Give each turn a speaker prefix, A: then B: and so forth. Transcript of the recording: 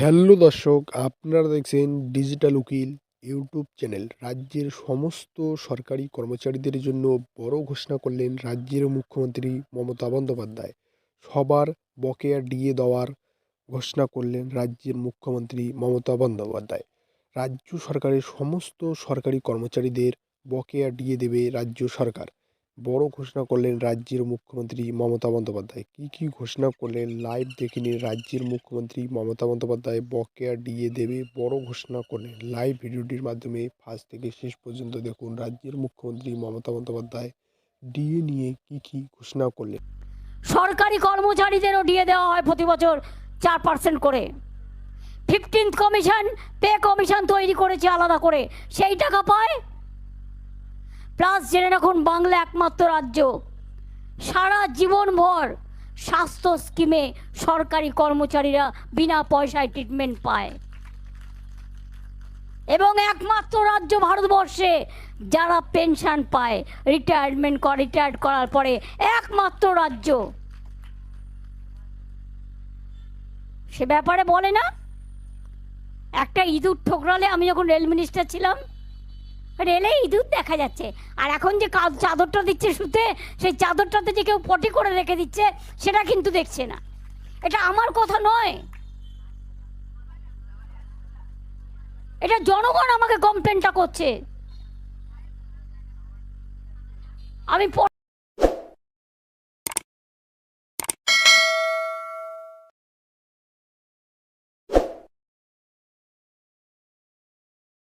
A: Hello দর্শক, আপনারা দেখছেন ডিজিটাল উকিল ইউটিউব চ্যানেল রাজ্যের সমস্ত সরকারি কর্মচারীদের জন্য বড় ঘোষণা করলেন রাজ্যের মুখ্যমন্ত্রী মমতা বন্দ্যোপাধ্যায়। সবার বকেয়া ডিএ দেওয়ার ঘোষণা করলেন রাজ্যের মুখ্যমন্ত্রী মমতা বন্দ্যোপাধ্যায়। রাজ্য সরকারের সমস্ত সরকারি কর্মচারীদের বকেয়া ডিএ দেবে রাজ্য সরকার। বড় ঘোষণা করলেন রাজ্যের মুখ্যমন্ত্রী মমতা বন্দ্যোপাধ্যায়। কী কী ঘোষণা করলেন? লাইভ দেখে নিন। রাজ্যের মুখ্যমন্ত্রী মমতা বন্দ্যোপাধ্যায় বকেয়া ডিএ দেবে, বড় ঘোষণা করলেন। লাইভ ভিডিওটির মাধ্যমে ফার্স্ট থেকে শেষ পর্যন্ত দেখুন রাজ্যের মুখ্যমন্ত্রী মমতা বন্দ্যোপাধ্যায় ডিএ নিয়ে কী কী ঘোষণা করলেন।
B: সরকারি কর্মচারীদেরও দিয়ে দেওয়া হয় প্রতি বছর চার পার্সেন্ট করে। ফিফটিন্থ কমিশন পে কমিশন তৈরি করেছে আলাদা করে। সেই টাকা পায় প্লাস জেনে রাখুন বাংলা একমাত্র রাজ্য। সারা জীবনভর স্বাস্থ্য স্কিমে সরকারি কর্মচারীরা বিনা পয়সায় ট্রিটমেন্ট পায়। এবং একমাত্র রাজ্য ভারতবর্ষে যারা পেনশন পায় রিটায়ারমেন্ট করে রিটায়ার্ড করার পরে একমাত্র রাজ্য। সে ব্যাপারে বলে না। একটা ইঁদুর ঠোকরালে আমি যখন রেল মিনিস্টার ছিলাম রেলে ইঁদুর দেখা যাচ্ছে। আর এখন যে চাদরটা দিচ্ছে শুতে সেই চাদরটাতে যে কেউ পটি করে রেখে দিচ্ছে, সেটা কিন্তু দেখছে না। এটা আমার কথা নয়। এটা জনগণ আমাকে কমপ্লেনটা করছে। আমি